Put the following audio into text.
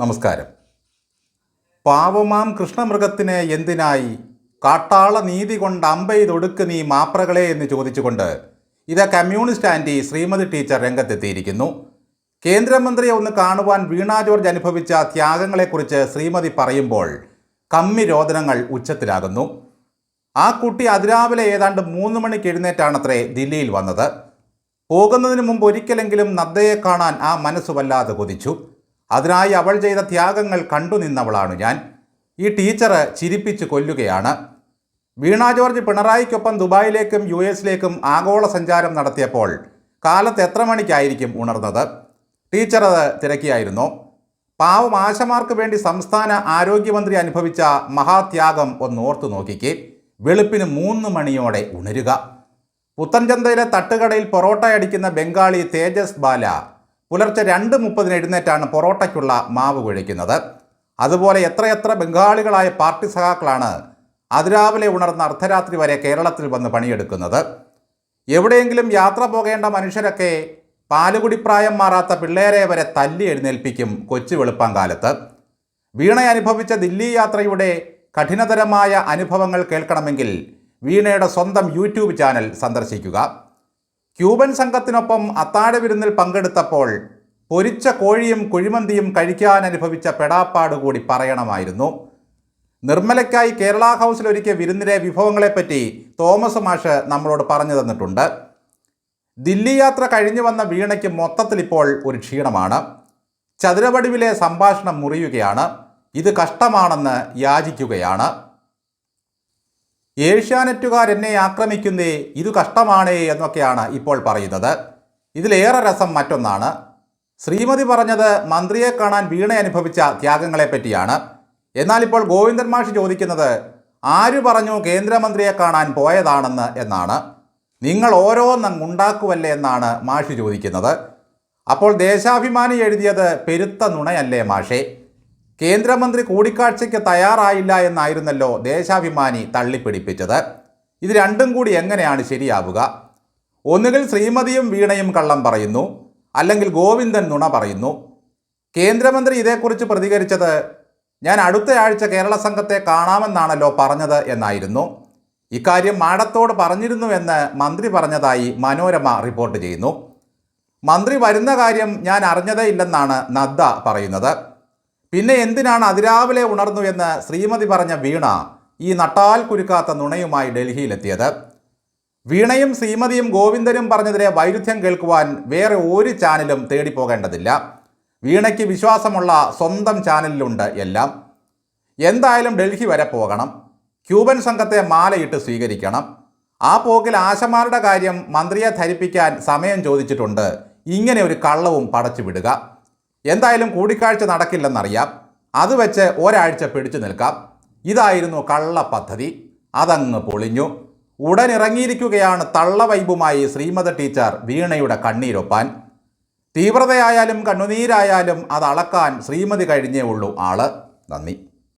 നമസ്കാരം. പാവമാം കൃഷ്ണമൃഗത്തിന് എന്തിനായി കാട്ടാള നീതി കൊണ്ട് അമ്പെയ്തൊടുക്ക് നീ മാപ്രകളെ എന്ന് ചോദിച്ചുകൊണ്ട് ഇത് കമ്മ്യൂണിസ്റ്റ് ആന്റി ശ്രീമതി ടീച്ചർ രംഗത്തെത്തിയിരിക്കുന്നു. കേന്ദ്രമന്ത്രിയെ ഒന്ന് കാണുവാൻ വീണ ജോർജ് അനുഭവിച്ച ത്യാഗങ്ങളെക്കുറിച്ച് ശ്രീമതി പറയുമ്പോൾ കമ്മി രോദനങ്ങൾ ഉച്ചത്തിലാകുന്നു. ആ കുട്ടി അതിരാവിലെ ഏതാണ്ട് മൂന്ന് മണിക്ക് എഴുന്നേറ്റാണത്രേ ദില്ലിയിൽ വന്നത്. പോകുന്നതിന് മുമ്പ് ഒരിക്കലെങ്കിലും നദ്ദയെ കാണാൻ ആ മനസ്സ് വല്ലാതെ കൊതിച്ചു. അതിനായി അവൾ ചെയ്ത ത്യാഗങ്ങൾ കണ്ടു നിന്നവളാണ് ഞാൻ. ഈ ടീച്ചർ ചിരിപ്പിച്ച് കൊല്ലുകയാണ്. വീണ ജോർജ് പിണറായിക്കൊപ്പം ദുബായിലേക്കും യു എസിലേക്കും ആഗോള സഞ്ചാരം നടത്തിയപ്പോൾ കാലത്ത് എത്ര മണിക്കായിരിക്കും ഉണർന്നത്? ടീച്ചർ അത് തിരക്കിയായിരുന്നു. പാവം ആശമാർക്ക് വേണ്ടി സംസ്ഥാന ആരോഗ്യമന്ത്രി അനുഭവിച്ച മഹാത്യാഗം ഒന്ന് ഓർത്തു നോക്കിക്ക്. വെളുപ്പിന് മൂന്ന് മണിയോടെ ഉണരുക. പുത്തൻചന്തയിലെ തട്ടുകടയിൽ പൊറോട്ട അടിക്കുന്ന ബംഗാളി തേജസ് ബാല പുലർച്ചെ രണ്ട് മുപ്പതിന് എഴുന്നേറ്റാണ് പൊറോട്ടയ്ക്കുള്ള മാവ് കുഴയ്ക്കുന്നത് അതുപോലെ എത്രയെത്ര ബംഗാളികളായ പാർട്ടി സഖാക്കളാണ് അതിരാവിലെ ഉണർന്ന അർദ്ധരാത്രി വരെ കേരളത്തിൽ വന്ന് പണിയെടുക്കുന്നത്. എവിടെയെങ്കിലും യാത്ര പോകേണ്ട മനുഷ്യരൊക്കെ പാലുകുടിപ്രായം മാറാത്ത പിള്ളേരെ വരെ തല്ലി എഴുന്നേൽപ്പിക്കും കൊച്ചു വെളുപ്പം കാലത്ത് വീണ അനുഭവിച്ച ദില്ലി യാത്രയുടെ കഠിനതരമായ അനുഭവങ്ങൾ കേൾക്കണമെങ്കിൽ വീണയുടെ സ്വന്തം യൂട്യൂബ് ചാനൽ സന്ദർശിക്കുക. ക്യൂബൻ സംഘത്തിനൊപ്പം അത്താഴ വിരുന്നിൽ പങ്കെടുത്തപ്പോൾ പൊരിച്ച കോഴിയും കുഴിമന്തിയും കഴിക്കാൻ അനുഭവിച്ച പെടാപ്പാട് കൂടി പറയണമായിരുന്നു. നിർമ്മലയ്ക്കായി കേരള ഹൗസിൽ ഒരുക്കിയ വിരുന്നിലെ വിഭവങ്ങളെപ്പറ്റി തോമസ് മാഷ് നമ്മളോട് പറഞ്ഞു തന്നിട്ടുണ്ട്. ദില്ലി യാത്ര കഴിഞ്ഞു വന്ന വീണയ്ക്ക് മൊത്തത്തിൽ ഇപ്പോൾ ഒരു ക്ഷീണമാണ്. ചതുരവടിവിലെ സംഭാഷണം മുറിയുകയാണ്. ഇത് കഷ്ടമാണെന്ന് യാചിക്കുകയാണ്. ഏഷ്യാനെറ്റുകാർ എന്നെ ആക്രമിക്കുന്നേ ഇത് കഷ്ടമാണ് എന്നൊക്കെയാണ് ഇപ്പോൾ പറയുന്നത്. ഇതിലേറെ രസം മറ്റൊന്നാണ്. ശ്രീമതി പറഞ്ഞത് മന്ത്രിയെ കാണാൻ വീണ അനുഭവിച്ച ത്യാഗങ്ങളെ പറ്റിയാണ്. എന്നാൽ ഇപ്പോൾ ഗോവിന്ദൻ മാഷ് ചോദിക്കുന്നത് ആര് പറഞ്ഞു കേന്ദ്രമന്ത്രിയെ കാണാൻ പോയതാണെന്ന് എന്നാണ്. നിങ്ങൾ ഓരോന്നും ഉണ്ടാക്കുവല്ലേ എന്നാണ് മാഷി ചോദിക്കുന്നത്. അപ്പോൾ ദേശാഭിമാനി എഴുതിയത് പെരുത്ത നുണയല്ലേ മാഷേ? കേന്ദ്രമന്ത്രി കൂടിക്കാഴ്ചയ്ക്ക് തയ്യാറായില്ല എന്നായിരുന്നല്ലോ ദേശാഭിമാനി തള്ളിപ്പിടിപ്പിച്ചത്. ഇത് രണ്ടും കൂടി എങ്ങനെയാണ് ശരിയാവുക? ഒന്നുകിൽ ശ്രീമതിയും വീണയും കള്ളം പറയുന്നു അല്ലെങ്കിൽ ഗോവിന്ദൻ നുണ പറയുന്നു. കേന്ദ്രമന്ത്രി ഇതേക്കുറിച്ച് പ്രതികരിച്ചത് ഞാൻ അടുത്ത ആഴ്ച കേരള സംഘത്തെ കാണാമെന്നാണല്ലോ പറഞ്ഞത് എന്നായിരുന്നു. ഇക്കാര്യം മാഡത്തോട് പറഞ്ഞിരുന്നുവെന്ന് മന്ത്രി പറഞ്ഞതായി മനോരമ റിപ്പോർട്ട് ചെയ്യുന്നു. മന്ത്രി വരുന്ന കാര്യം ഞാൻ അറിഞ്ഞതേ ഇല്ലെന്നാണ് നദ്ദ പറയുന്നത്. പിന്നെ എന്തിനാണ് അതിരാവിലെ ഉണർന്നു എന്ന് ശ്രീമതി പറഞ്ഞ വീണ ഈ നട്ടാൽ കുരുക്കാത്ത നുണയുമായി ഡൽഹിയിലെത്തിയത്? വീണയും ശ്രീമതിയും ഗോവിന്ദനും പറഞ്ഞതിലെ വൈരുദ്ധ്യം കേൾക്കുവാൻ വേറെ ഒരു ചാനലും തേടിപ്പോകേണ്ടതില്ല. വീണയ്ക്ക് വിശ്വാസമുള്ള സ്വന്തം ചാനലിലുണ്ട് എല്ലാം. എന്തായാലും ഡൽഹി വരെ പോകണം. ക്യൂബൻ സംഘത്തെ മാലയിട്ട് സ്വീകരിക്കണം. ആ പോക്കിൽ ആശമാരുടെ കാര്യം മന്ത്രിയെ ധരിപ്പിക്കാൻ സമയം ചോദിച്ചിട്ടുണ്ട്. ഇങ്ങനെ ഒരു കള്ളവും പടച്ചു വിടുക. എന്തായാലും കൂടിക്കാഴ്ച നടക്കില്ലെന്നറിയാം. അത് വെച്ച് ഒരാഴ്ച പിടിച്ചു നിൽക്കാം. ഇതായിരുന്നു കള്ള പദ്ധതി. അതങ്ങ് പൊളിഞ്ഞു. ഉടൻ ഇറങ്ങിയിരിക്കുകയാണ് തള്ള വൈബുമായി ശ്രീമത ടീച്ചർ വീണയുടെ കണ്ണീരൊപ്പാൻ. തീവ്രതയായാലും കണ്ണുനീരായാലും അത് അളക്കാൻ ശ്രീമതി കഴിഞ്ഞേ ഉള്ളൂ ആൾ. നന്ദി.